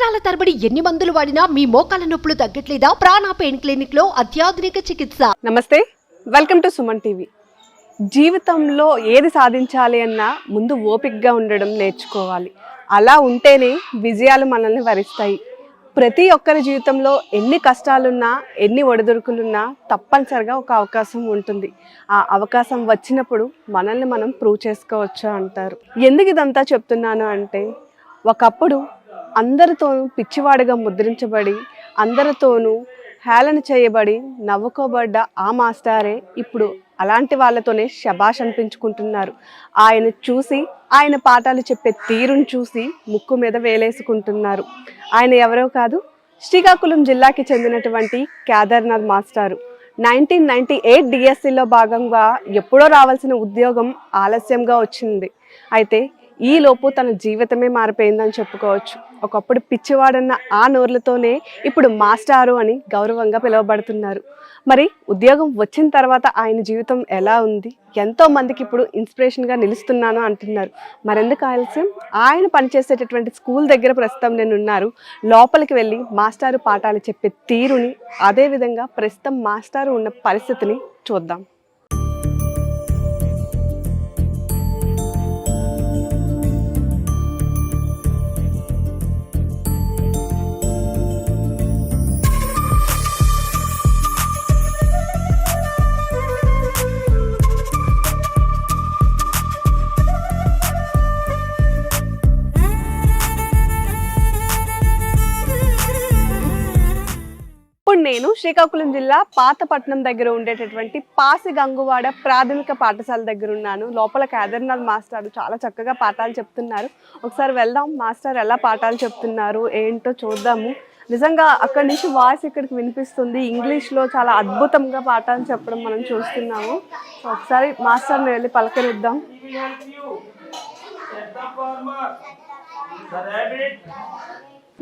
సంవత్సరాల తరబడి ఎన్ని మందులు వాడినా మీ మోకాల నొప్పులు తగ్గట్లేదా? ప్రాణ పెయిన్ క్లినిక్లో అత్యాధునిక చికిత్స. నమస్తే. Welcome to Suman TV. జీవితంలో ఏది సాధించాలి అన్నా ముందు ఓపికగా ఉండడం నేర్చుకోవాలి. అలా ఉంటేనే విజయాలు మనల్ని వరిస్తాయి. ప్రతి ఒక్కరి జీవితంలో ఎన్ని కష్టాలున్నా ఎన్ని ఒడిదుడుకులున్నా తప్పనిసరిగా ఒక అవకాశం ఉంటుంది. ఆ అవకాశం వచ్చినప్పుడు మనల్ని మనం ప్రూవ్ చేసుకోవచ్చు అంటారు. ఎందుకు ఇదంతా చెప్తున్నాను అంటే ఒకప్పుడు అందరితోనూ పిచ్చివాడిగా ముద్రించబడి అందరితోనూ హేళన చేయబడి నవ్వుకోబడ్డ ఆ మాస్టారే ఇప్పుడు అలాంటి వాళ్ళతోనే శబాష్ అనిపించుకుంటున్నారు. ఆయన చూసి ఆయన పాఠాలు చెప్పే తీరును చూసి ముక్కు మీద వేలేసుకుంటున్నారు. ఆయన ఎవరో కాదు శ్రీకాకుళం జిల్లాకి చెందినటువంటి కేదార్నాథ్ మాస్టారు. నైన్టీన్ నైన్టీ ఎయిట్ డిఎస్సిలో భాగంగా ఎప్పుడో రావాల్సిన ఉద్యోగం ఆలస్యంగా వచ్చింది. అయితే ఈ లోపు తన జీవితమే మారిపోయిందని చెప్పుకోవచ్చు. ఒకప్పుడు పిచ్చివాడన్న ఆ నోర్లతోనే ఇప్పుడు మాస్టారు అని గౌరవంగా పిలువబడుతున్నారు. మరి ఉద్యోగం వచ్చిన తర్వాత ఆయన జీవితం ఎలా ఉంది? ఎంతో మందికి ఇప్పుడు ఇన్స్పిరేషన్గా నిలుస్తున్నాను అంటున్నారు. మరెందుకు ఆలస్యం? ఆయన పనిచేసేటటువంటి స్కూల్ దగ్గర ప్రస్తుతం నేను ఉన్నారు లోపలికి వెళ్ళి మాస్టారు పాఠాలు చెప్పే తీరుని అదేవిధంగా ప్రస్తుతం మాస్టారు ఉన్న పరిస్థితిని చూద్దాం. నేను శ్రీకాకుళం జిల్లా పాతపట్నం దగ్గర ఉండేటటువంటి పాసి గంగువాడ ప్రాథమిక పాఠశాల దగ్గర ఉన్నాను. లోపల కేదార్నాథ్ మాస్టర్ చాలా చక్కగా పాఠాలు చెప్తున్నారు. ఒకసారి వెళ్దాం. మాస్టర్ ఎలా పాఠాలు చెప్తున్నారు? ఏంటో చూద్దాము. నిజంగా అక్కడి నుంచి వాయిస్ ఇక్కడికి వినిపిస్తుంది. ఇంగ్లీష్లో చాలా అద్భుతంగా పాఠాలు చెప్పడం మనం చూస్తున్నాము. ఒకసారి మాస్టర్ని వెళ్ళి పలకరిద్దాం.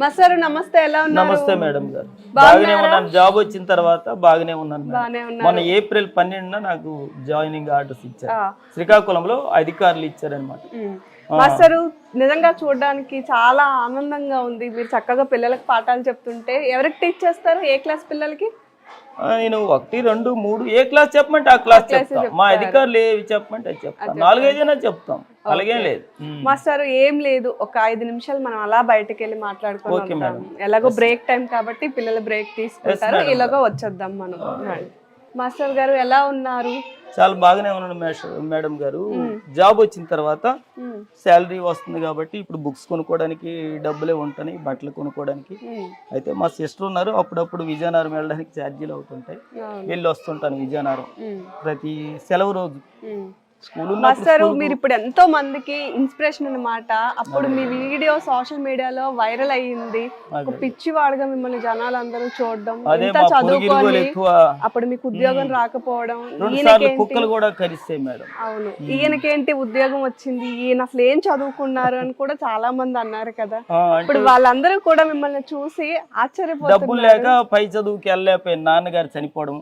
మాస్టర్ నమస్తే ఎలా ఉన్నారు? నమస్తే మేడం గారు? బాగానే ఉన్నాను. జాబ్ వచ్చిన తర్వాత బాగానే ఉన్నాను మొన్న ఏప్రిల్ పన్నెండున నాకు జాయినింగ్ ఆర్డర్స్ ఇచ్చారు. శ్రీకాకుళంలో అధికారులు ఇచ్చారనమాట. మాస్టరు నిజంగా చూడడానికి చాలా ఆనందంగా ఉంది. మీరు చక్కగా పిల్లలకు పాఠాలు చెప్తుంటే ఎవరికి టీచ్ చేస్తారు? ఏ క్లాస్ పిల్లలకి? నేను ఒకటి రెండు మూడు ఏ క్లాస్ చెప్పమంటే ఆ క్లాస్ చెప్తాం. మా అధికారులు ఏవి చెప్పమంటే అది చెప్తాం. నాలుగైదైనా చెప్తాం. అలాగేం లేదు. మాస్టర్ ఏం లేదు. ఒక ఐదు నిమిషాలు మనం అలా బయటకు వెళ్ళి madam. ఎలాగో బ్రేక్ టైం కాబట్టి పిల్లలు బ్రేక్ తీసుకుంటారు. ఇలాగో వచ్చేద్దాం మనం. మాస్టర్ గారు ఎలా ఉన్నారు చాలా బాగానే ఉన్నాను మేష- మేడం గారు జాబ్ వచ్చిన తర్వాత. శాలరీ వస్తుంది కాబట్టి ఇప్పుడు బుక్స్ కొనుక్కోవడానికి డబ్బులే ఉంటాయి బట్టలు కొనుక్కోవడానికి. అయితే మా సిస్టర్ ఉన్నారు అప్పుడప్పుడు విజయనగరం వెళ్ళడానికి ఛార్జీలు అవుతుంటాయి. వెళ్ళి వస్తుంటాను విజయనగరం. ప్రతి సెలవు రోజు మాస్టర్ మీరు ఇప్పుడు ఎంతో మందికి ఇన్స్పిరేషన్ అన్నమాట. అప్పుడు మీ వీడియో సోషల్ మీడియాలో వైరల్ అయ్యింది. ఒక పిచ్చివాడుగా మిమ్మల్ని జనాలందరూ చూడడం అదే ఇంత మా పొరుగిరిగోలు చదువుకొని ఎక్కువ అప్పుడు మీకు ఉద్యోగం రాకపోవడం కుక్కలు కూడా కరిస్తాయి మేడం. అవును. ఈయనకేంటి ఉద్యోగం వచ్చింది? ఈయన అసలు ఏం చదువుకున్నారు అని కూడా చాలా మంది అన్నారు కదా. ఇప్పుడు వాళ్ళందరూ కూడా మిమ్మల్ని చూసి డబ్బులు లేక పై చదువుకి వెళ్ళలేకపోయిన నాన్నగారు చనిపోవడం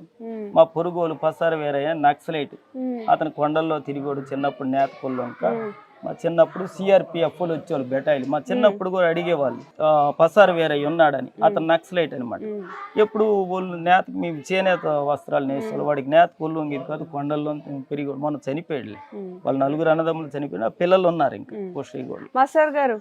మా పొరుగోలు పసార వేరయ్య నక్సలైట్. అతను కొండల్లో తిరిగోడు చిన్నప్పుడు నేతకొల్లు ఇంకా మా చిన్నప్పుడు సిఆర్పిఎఫ్ వచ్చేవాళ్ళు బెటాయిలు. మా చిన్నప్పుడు కూడా అడిగేవాళ్ళు. పసారు వేరయ్య ఉన్నాడని. అతను నక్సలైట్ అనమాట ఎప్పుడు వాళ్ళు నేత మీ చేనేత వస్త్రాలు నేస్తారు వాడికి నేత కొల్లు వంగేది కాదు కొండల్లో పెరిగి మొన్న చనిపోయాడు. వాళ్ళు నలుగురు అన్నదమ్ములు చనిపోయిన పిల్లలు ఉన్నారు ఇంకా పోషయ్యగోళ్ళు మాస్టర్ గారు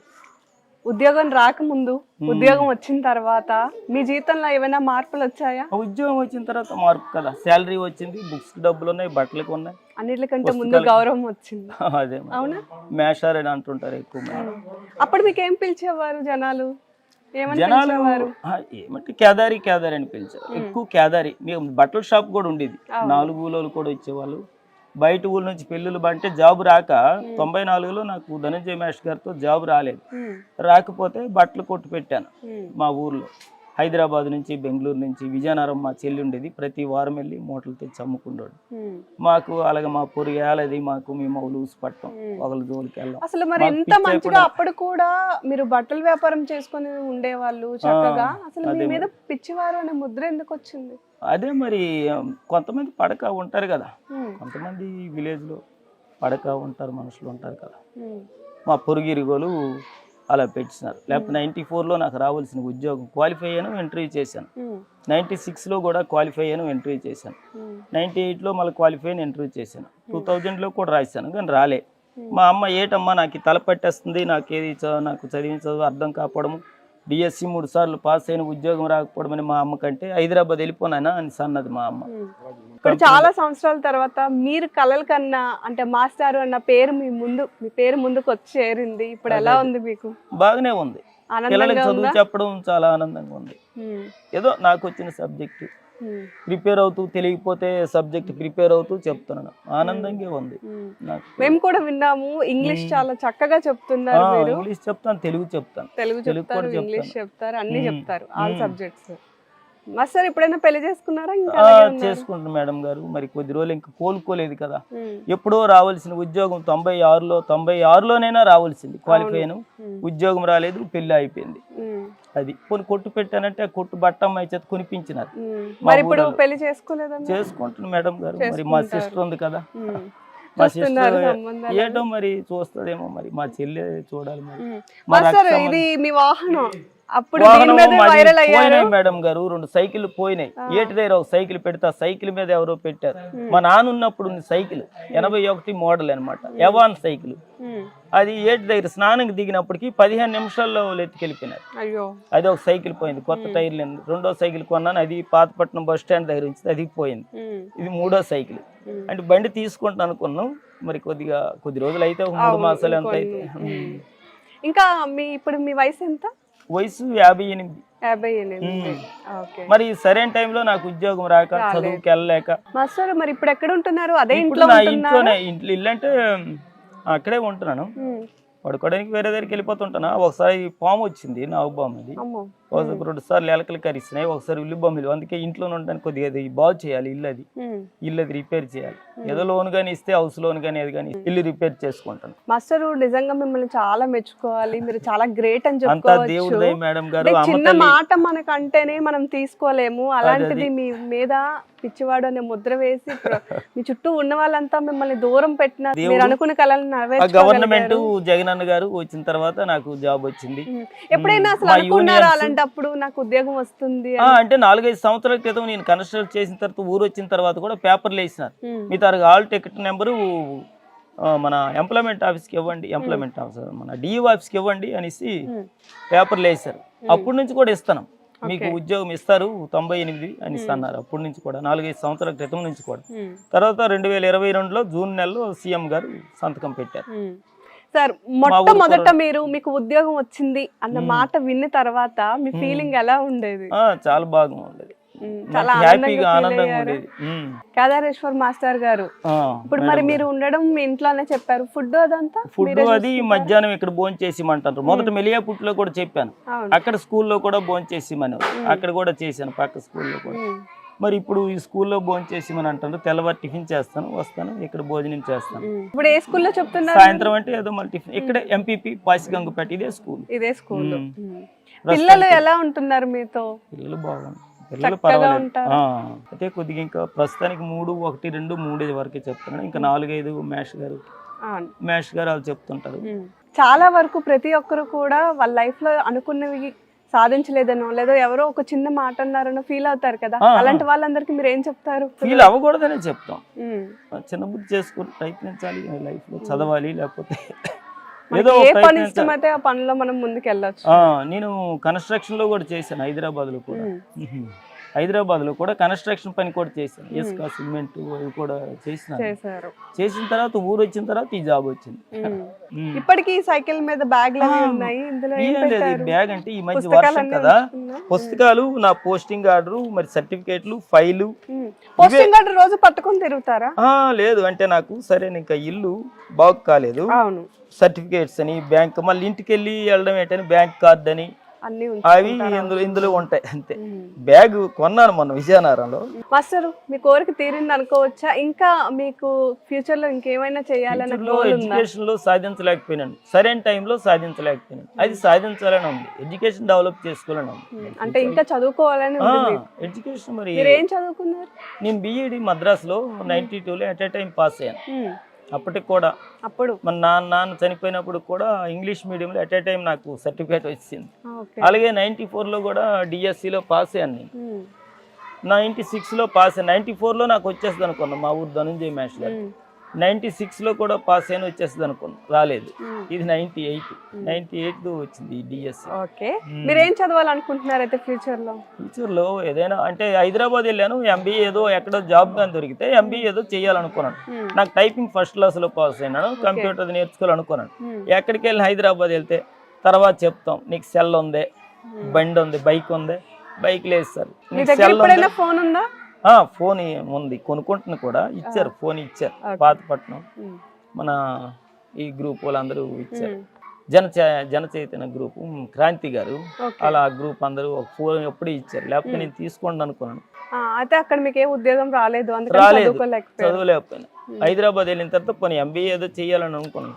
ఉద్యోగం రాకముందు ఉద్యోగం వచ్చిన తర్వాత మీ జీవితంలో ఏమైనా మార్పులు వచ్చాయా? ఉద్యోగం వచ్చిన తర్వాత మార్పు కదా. శాలరీ వచ్చింది బుక్స్ డబ్బులు ఉన్నాయి బట్టలకు ఉన్నాయి. అన్నిటికంటే ముందు గౌరవం వచ్చింది. అదే. అవునా? మేషార్ అని అంటుంటారు ఎక్కువ. అప్పుడు మీకు ఏం పిలిచేవారు జనాలు? జనాలు ఏమంటే కేదారి కేదారి అని పిలిచారు ఎక్కువ కేదారి. మేము బట్టల షాప్ కూడా ఉండేది. నాలుగు ఊళ్ళోలు కూడా వచ్చేవాళ్ళు. బయట ఊళ్ళ నుంచి పెళ్ళిళ్ళు అంటే జాబ్ రాక తొంభై నాలుగులో నాకు ధనంజయ మేష్ గారితో జాబ్ రాలేదు. రాకపోతే బట్టలు కొట్టు పెట్టాను మా ఊర్లో. హైదరాబాద్ నుంచి బెంగళూరు నుంచి విజయనగరం మా చెల్లి ఉండేది. ప్రతి వారం వెళ్ళి మూటలు తెచ్చి అమ్ముకుంటాడు. మాకు అలాగే మా పొరి ఏలది మాకు మేము లూసి పట్టం ఒకళ్ళ జోలికి వెళ్ళాం. అసలు మరి ఎంత మంచిగా. అప్పుడు కూడా మీరు బట్టల వ్యాపారం చేసుకుని ఉండేవాళ్ళు చక్కగా? అసలు మీ మీద పిచ్చివారు అనే ముద్ర ఎందుకు వచ్చింది? అదే మరి కొంతమంది పడక ఉంటారు కదా. కొంతమంది విలేజ్లో పడక ఉంటారు మనుషులు ఉంటారు కదా. మా పొరుగిరిగోలు అలా పెట్టినారు. లేకపోతే నైంటీ ఫోర్లో నాకు రావాల్సిన ఉద్యోగం. క్వాలిఫై అయ్యాను ఇంటర్వ్యూ చేశాను. నైంటీ సిక్స్లో కూడా క్వాలిఫై అయ్యాను ఇంటర్వ్యూ చేశాను. నైంటీ ఎయిట్లో మళ్ళీ క్వాలిఫై అయిన ఇంటర్వ్యూ చేశాను. టూ థౌజండ్లో కూడా రాశాను కానీ రాలే. మా అమ్మ ఏటమ్మా నాకు తల పట్టేస్తుంది నాకు ఏది నాకు చదివిన చదువు అర్థం కాకపోవడము డిఎస్సి మూడు సార్లు పాస్ అయిన ఉద్యోగం రాకపోవడమని మా అమ్మ కంటే హైదరాబాద్ వెళ్ళిపోనానా అని అన్నది మా అమ్మ. ఇప్పుడు చాలా సంవత్సరాల తర్వాత మీరు కలల కన్నా అంటే మాస్టారు అన్న పేరు మీ ముందు మీ పేరు ముందుకు వచ్చి చేరింది. ఇప్పుడు ఎలా ఉంది మీకు? బాగానే ఉంది. పిల్లలకి చదువు ఉందా? చెప్పడం చాలా ఆనందంగా ఉంది. ఏదో నాకు వచ్చిన సబ్జెక్ట్. ప్రిపేర్ అవుతూ తెలియకపోతే సబ్జెక్ట్ ప్రిపేర్ అవుతూ చెప్తున్నాను. ఆనందంగా ఉంది మేము కూడా విన్నాము. ఇంగ్లీష్. చాలా చక్కగా చెప్తున్నారు ఇంగ్లీష్ చెప్తాను తెలుగు చెప్తాను. తెలుగు చెప్తారు కూడా ఇంగ్లీష్ చెప్తాను. చెప్తారు అన్ని. చెప్తారు ఆల్. సబ్జెక్ట్స్. మాస్టర్ ఎప్పుడైనా పెళ్ళి చేసుకున్నారా? చేసుకుంటాను మేడం గారు. మరి కొద్ది రోజులు ఇంకా కోలుకోలేదు కదా. ఎప్పుడో రావాల్సిన ఉద్యోగం తొంభై ఆరులో తొంభై ఆరులోనైనా రావాల్సింది క్వాలిఫై అయిన. ఉద్యోగం రాలేదు పెళ్ళి అయిపోయింది. అది. కొన్ని కొట్టు పెట్టానంటే ఆ కొట్టు బట్టమ్మాయి చేత కొనిపించినారు. మరి ఇప్పుడు. పెళ్ళి చేసుకోలేదా? చేసుకుంటున్నాను మేడం గారు. మరి మా చేసుకుంటారు. సిస్టర్ ఉంది కదా. మా సిస్టర్ ఏటో మరి చూస్తుందేమో మరి. మా చెల్లె చూడాలి మరి. ఇది మీ వాహనం. అప్పుడు పోయినాయి మేడం గారు. రెండు సైకిల్ పోయినాయి. ఏటి దగ్గర ఒక సైకిల్ పెడితే సైకిల్ మీద ఎవరో పెట్టారు. మా నాన్న ఉన్నప్పుడు ఉంది సైకిల్. ఎనభై ఒకటి మోడల్ అనమాట ఎవాన్ సైకిల్. అది ఏటి దగ్గర స్నానంకి దిగినప్పటికి పదిహేను నిమిషాల్లో ఎత్తుకెళ్ళిపోయినారు. అది ఒక సైకిల్ పోయింది కొత్త టైర్లు. రెండో సైకిల్ కొన్నాను అది పాతపట్నం బస్ స్టాండ్ దగ్గర ఉంచి అది పోయింది. ఇది మూడో సైకిల్. అంటే బండి తీసుకుంటాను అనుకున్నాం మరి కొద్దిగా కొద్ది రోజులు అయితే ఒక మూడు మాసాలు ఎంత. అయితే. ఇంకా మీ ఇప్పుడు మీ వయసు ఎంత? వయసు యాభై ఎనిమిది. మరి సరైన టైంలో నాకు ఉద్యోగం రాక. చదువుకి వెళ్ళలేక మాస్టర్ మరి ఇప్పుడు ఎక్కడ ఉంటున్నారు? అదే ఇంట్లో నా ఇంట్లోనే ఇంట్లో ఇల్లు అంటే అక్కడే ఉంటున్నాను. పడుకోవడానికి వేరే దగ్గరికి వెళ్ళిపోతుంటాను? ఒకసారి పాము వచ్చింది నాగు పాము అది. రెండు సార్లు ఎలకలు కరిస్తున్నాయి ఒకసారి ఉల్లి బొమ్మలు. అందుకే ఇంట్లో ఉండడానికి కొద్దిగా అది బాగు చేయాలి ఇల్లు అది. ఇల్లు అది రిపేర్ చేయాలి. ఏదో లోన్ కానీ ఇస్తే హౌస్ లోన్ కానీ ఏది కానీ ఇల్లు రిపేర్ చేసుకుంటాను. మాస్టర్ నిజంగా మిమ్మల్ని చాలా మెచ్చుకోవాలి. మీరు చాలా మీ అని అంతా దేవుడి మేడం గారు చిన్న మాట మనకు అంటేనే మనం తీసుకోలేము. అలాంటిది మీ మీద పిచ్చివాడు అనే ముద్ర వేసి మీ చుట్టూ ఉన్న వాళ్ళంతా మిమ్మల్ని దూరం పెట్టిన మీరు అనుకున్న కళలు ఆ గవర్నమెంట్ నెరవేర్చుకోగలిగారు జగనన్న గారు వచ్చిన తర్వాత నాకు జాబ్ వచ్చింది. ఎప్పుడైనా అసలు అనుకున్నారా unions- అలాంటప్పుడు నాకు ఉద్యోగం వస్తుంది అంటే నాలుగైదు సంవత్సరాల క్రితం నేను కన్స్ట్రక్ట్ చేసిన తర్వాత ఊరు వచ్చిన తర్వాత కూడా పేపర్లు వేసినారు. మీ తరగతి హాల్ టికెట్ నెంబరు మన ఎంప్లాయ్మెంట్ ఆఫీస్కి ఇవ్వండి ఎంప్లాయ్మెంట్ ఆఫీసర్ మన డిఈ ఆఫీస్కి ఇవ్వండి అనేసి. పేపర్లు వేసారు అప్పటి నుంచి కూడా ఇస్తాను. మీకు ఉద్యోగం ఇస్తారు తొంభై ఎనిమిది అని అన్నారు అప్పటి నుంచి కూడా నాలుగైదు సంవత్సరాల క్రితం నుంచి కూడా. తర్వాత రెండు వేల ఇరవై రెండులో జూన్ నెలలో సీఎం గారు సంతకం పెట్టారు. సార్ మొట్టమొదట మీరు మీకు ఉద్యోగం వచ్చింది అన్న మాట విన్న తర్వాత మీ ఫీలింగ్ ఎలా ఉండేది? చాలా బాగా ఉండేది. చాలా హ్యాపీగా ఆనందంగా. ఉండేది. కేదారేశ్వర్ మాస్టర్ గారు ఇప్పుడు మరి మీరు ఉండడం మీ ఇంట్లోనే చెప్పారు. ఫుడ్ అదంతా ఫుడ్ అది మధ్యాహ్నం ఇక్కడ భోజనం చేసిమంటారు. మొదట మెలియాపుట్లో కూడా చెప్పాను. అక్కడ స్కూల్లో కూడా భోజనం చేసిమని. అక్కడ కూడా చేశాను పక్క స్కూల్లో కూడా. మరి ఇప్పుడు ఈ స్కూల్లో భోజనం చేసిమని అంటారు. తెల్లవారు టిఫిన్ చేస్తాను వస్తాను ఇక్కడ భోజనం చేస్తాను. ఇప్పుడు ఏ స్కూల్లో చెప్తున్నారు? సాయంత్రం అంటే ఏదో మళ్ళీ టిఫిన్ ఇక్కడ ఎంపీపీ పాసిగంగుపేట ఇదే స్కూల్. ఇదే స్కూల్. పిల్లలు ఎలా ఉంటున్నారు మీతో? పిల్లలు బాగుంది. పిల్లలు పర్వాలేదు. అయితే కొద్దిగా ఇంకా ప్రస్తుతానికి మూడు ఒకటి రెండు మూడు వరకే చెప్తున్నాను. ఇంకా నాలుగైదు మేష్ గారు మేష్ గారు వాళ్ళు చెప్తుంటారు. చాలా వరకు ప్రతి ఒక్కరు కూడా వాళ్ళ లైఫ్లో అనుకున్నవి సాధించలేదనో లేదో ఎవరో ఒక చిన్న మాట అన్నారనో ఫీల్ అవుతారు కదా. అలాంటి వాళ్ళందరికీ మీరు ఏం చెప్తారు? ఫీల్ అవ్వకూడదనే చెప్తాం. చిన్న బుద్ధి చేసుకుని ప్రయత్నించాలి లైఫ్లో చదవాలి లేకపోతే ఏదో ఏ పని. ఇష్టమైతే ఆ పనిలో మనం ముందుకు వెళ్ళొచ్చు ఆ, నేను కన్స్ట్రక్షన్లో కూడా చేశాను హైదరాబాద్లో కూడా మ్మ్. హైదరాబాద్లో కూడా కన్స్ట్రక్షన్ పని కూడా చేశాను ఇసుక సిమెంట్ అవి కూడా చేసినాను చేశారు. చేసిన తర్వాత ఊరు వచ్చిన తర్వాత ఈ జాబ్ వచ్చింది. ఇప్పటికీ సైకిల్ మీద ఆ, ఉన్నాయి? ఇందులో ఏం ఏం లేదు ఈ పెట్టారు? బ్యాగ్ అంటే ఈ మధ్య వర్షం కదా? పుస్తకాలు నా పోస్టింగ్ ఆర్డర్ మరి సర్టిఫికేట్లు ఫైలు. పోస్టింగ్ కార్డు రోజు పట్టుకొని తిరుగుతారా? లేదు. అంటే నాకు సరే ఇంకా ఇల్లు బాగు కాలేదు. అవును. సర్టిఫికేట్స్ అని బ్యాంక్ మళ్ళీ ఇంటికి వెళ్ళి వెళ్ళడం ఏంటని బ్యాంక్ కార్డ్ అని అవి? ఇందులో ఇందులో ఉంటాయి అంతే. బ్యాగ్ కొన్నాను మొన్న విజయనగరంలో మాస్టర్ మీ కోరిక తీరింది అనుకోవచ్చా ఇంకా మీకు ఫ్యూచర్లో ఇంకేమైనా ఎడ్యుకేషన్లో సాధించలేకపోయినాను సరైన టైంలో సాధించలేకపోయినాను అది సాధించాలని ఉంది ఎడ్యుకేషన్ డెవలప్ చేసుకోవాలని ఉంది. అంటే ఇంకా చదువుకోవాలని. ఎడ్యుకేషన్ మరి ఏం చదువుకున్నారు నేను బిఈడి మద్రాసులో నైన్టీ టూలో ఎట్ ఏ టైం పాస్ అయ్యాను. అప్పటికి కూడా అప్పుడు? మన నాన్న నాన్న చనిపోయినప్పుడు కూడా ఇంగ్లీష్ మీడియంలో ఎట్ ఏ టైం నాకు సర్టిఫికేట్ వచ్చింది. అలాగే నైంటీ ఫోర్లో కూడా డిఎస్సిలో పాస్ అయ్యాను నేను. ఉమ్, నైంటీ సిక్స్లో పాస్ నైంటీ ఫోర్లో నాకు వచ్చేస్తుంది అనుకున్నాను మా ఊరు ధనంజయ్ మ్యాచ్లో నైంటీ సిక్స్లో కూడా పాస్ అయిన వచ్చేస్తుంది అనుకున్నాను రాలేదు. ఉమ్. ఇది నైంటీ ఎయిట్. నైంటీ ఎయిట్ వచ్చింది డిఎస్సి ఓకే. మీరు ఏం చదవాలనుకుంటున్నారు అయితే ఫ్యూచర్లో ఫ్యూచర్లో ఏదైనా అంటే హైదరాబాద్ వెళ్ళాను ఎంబీఏ ఏదో ఎక్కడో జాబ్ కానీ దొరికితే ఎంబీఏ ఏదో చేయాలనుకున్నాను. నాకు టైపింగ్ ఫస్ట్ క్లాస్లో పాస్ అయినాను కంప్యూటర్ నేర్చుకోవాలనుకున్నాను. ఎక్కడికి వెళ్ళి హైదరాబాద్ వెళ్తే తర్వాత చెప్తాం నీకు సెల్ ఉంది బండి ఉంది బైక్ ఉంది బైక్ లేదు సార్. ఫోన్ ఉందా? ఫోన్ ఉంది కొనుక్కుంటున్నా కూడా ఇచ్చారు ఫోన్ ఇచ్చారు. పాతపట్నం మన ఈ గ్రూప్ వాళ్ళందరూ ఇచ్చారు. జన జన చైతన్య గ్రూప్ క్రాంతి గారు. అలా గ్రూప్ అందరూ ఒక ఫోన్ ఎప్పుడే ఇచ్చారు. లేకపోతే నేను తీసుకోండి అనుకున్నాను. అయితే అక్కడ మీకు ఏ ఉద్యోగం రాలేదు రాలేదు. చదవలేకపోయినా. హైదరాబాద్ వెళ్ళిన తర్వాత కొన్ని ఎంబీఏ ఏదో చేయాలని అనుకున్నాను.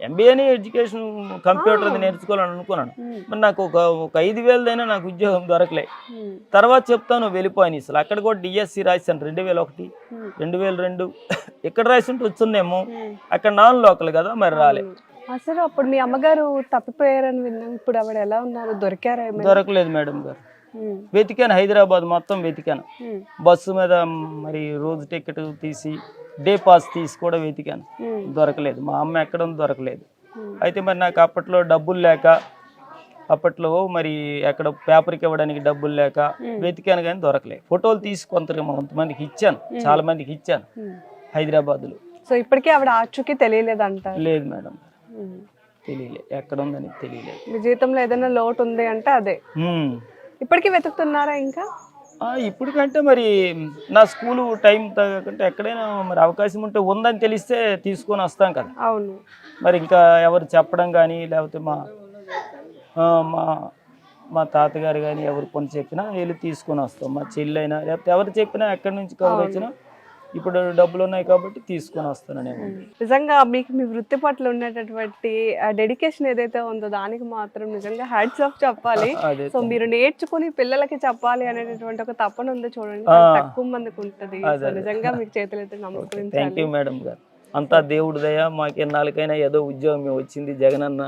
ఎంబీఏని ఎడ్యుకేషన్ కంప్యూటర్ నేర్చుకోవాలని అనుకున్నాను. మరి నాకు ఒక ఒక ఐదు వేలదైనా నాకు ఉద్యోగం దొరకలే. తర్వాత చెప్తాను వెళ్ళిపోయాను అసలు. అక్కడ కూడా డిఎస్సి రాశాను రెండు వేల ఒకటి రెండు వేల రెండు. ఇక్కడ రాసి ఉంటే వచ్చుందేమో. అక్కడ నాన్ లోకల్ కదా మరి రాలే. అసలు అప్పుడు మీ అమ్మగారు తప్పిపోయారని విన్నాం. ఇప్పుడు ఆవిడ ఎలా ఉన్నారు? దొరికారా దొరకలేదు మేడం గారు. వెతికాను హైదరాబాద్ మొత్తం వెతికాను. బస్సు మీద మరి రోజు టికెట్ తీసి డే పాస్ తీసి కూడా వెతికాను. దొరకలేదు. మా అమ్మ ఎక్కడ దొరకలేదు. అయితే మరి నాకు అప్పట్లో డబ్బులు లేక అప్పట్లో మరి ఎక్కడ పేపర్కి ఇవ్వడానికి డబ్బులు లేక వెతికాను కానీ దొరకలేదు. ఫోటోలు తీసి కొంత కొంతమందికి ఇచ్చాను. చాలా మందికి ఇచ్చాను. హైదరాబాద్లో. సో ఇప్పటికీ ఆవిడ ఆచూకీ తెలియలేదు అంటారు. లేదు మేడం. ఉమ్. తెలియలే. ఎక్కడ ఉందని తెలియలేదు. మీ జీవితంలో ఏదైనా లోటు ఉంది అంటే అదే. ఇప్పటికీ వెతుకుతున్నారా ఇంకా? ఇప్పటికంటే మరి నా స్కూలు టైం తగ్గకంటే ఎక్కడైనా మరి అవకాశం ఉంటే ఉందని తెలిస్తే తీసుకొని వస్తాం కదా. అవును. మరి ఇంకా ఎవరు చెప్పడం కానీ లేకపోతే మా మా మా తాతగారు కానీ ఎవరు కొన్ని చెప్పినా వెళ్ళి తీసుకొని వస్తాం. మా చెల్లి అయినా లేకపోతే ఎవరు చెప్పినా ఎక్కడి నుంచి కవర్ వచ్చినా ఇప్పుడు డబ్బులు ఉన్నాయి కాబట్టి తీసుకొని వస్తాను నేను. నిజంగా మీకు మీ వృత్తి పట్ల ఉన్నటువంటి డెడికేషన్ ఏదైతే ఉందో దానికి మాత్రం నిజంగా హ్యాడ్స్ ఆఫ్ చెప్పాలి. సో మీరు నేర్చుకుని పిల్లలకి చెప్పాలి అనేటటువంటి ఒక తపన ఉంది చూడండి. తక్కువ మందికి ఉంటది. నిజంగా మీకు చేతులైతే థ్యాంక్ నమస్కరించాలి. యూ మేడం గారు. అంతా దేవుడి దయ మాకు ఎన్నాళ్ళకైనా ఏదో ఉద్యోగం వచ్చింది జగనన్న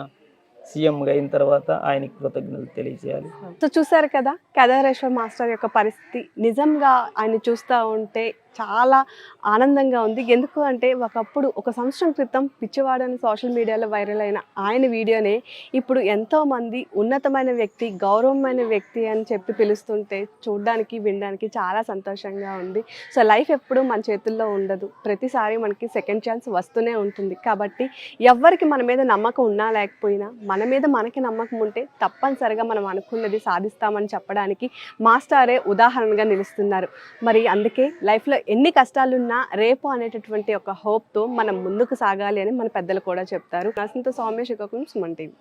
సీఎంగా అయిన తర్వాత ఆయనకి కృతజ్ఞతలు తెలియజేయాలి. సో చూసారు కదా కేదారేశ్వర్ మాస్టర్ యొక్క పరిస్థితి. నిజంగా ఆయన చూస్తూ ఉంటే చాలా ఆనందంగా ఉంది. ఎందుకు అంటే ఒకప్పుడు ఒక సంవత్సరం క్రితం పిచ్చివాడని సోషల్ మీడియాలో వైరల్ అయిన ఆయన వీడియోనే ఇప్పుడు ఎంతోమంది ఉన్నతమైన వ్యక్తి గౌరవమైన వ్యక్తి అని చెప్పి పిలుస్తుంటే చూడడానికి వినడానికి చాలా సంతోషంగా ఉంది. సో లైఫ్ ఎప్పుడూ మన చేతుల్లో ఉండదు. ప్రతిసారి మనకి సెకండ్ ఛాన్స్ వస్తూనే ఉంటుంది. కాబట్టి ఎవ్వరికి మన మీద నమ్మకం ఉన్నా లేకపోయినా మన మీద మనకి నమ్మకం ఉంటే తప్పనిసరిగా మనం అనుకున్నది సాధిస్తామని చెప్పడానికి మాస్టారే ఉదాహరణగా నిలుస్తున్నారు. మరి అందుకే లైఫ్లో ఎన్ని కష్టాలున్నా రేపు అనేటటువంటి ఒక హోప్తో మనం ముందుకు సాగాలి అని మన పెద్దలు కూడా చెప్తారు. నరసింహ స్వామి శివకుం సుమన్ టీవీ.